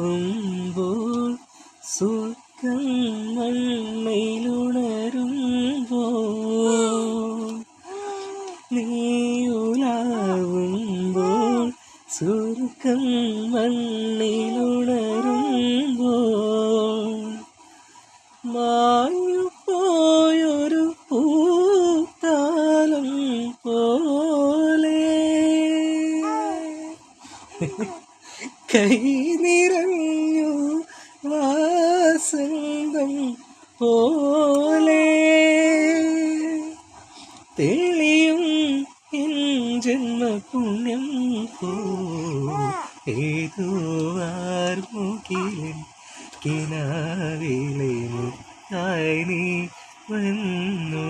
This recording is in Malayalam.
നീയുലാവുമ്പോൾ സുഖം മണ്ണയിലുണരുമ്പോൾ നീയുലാവുമ്പോൾ സുഖം മണ്ണിലുണരുമ്പോൾ മാഞ്ഞു പോലെ. കൈ നിറഞ്ഞു വാസന്തം പോലെ. തെളിയും എൻ ജന്മപുണ്യം പോ. ഏതോ ആർമുകിലൻ കിനാവിലെ മുത്തായി വന്നു.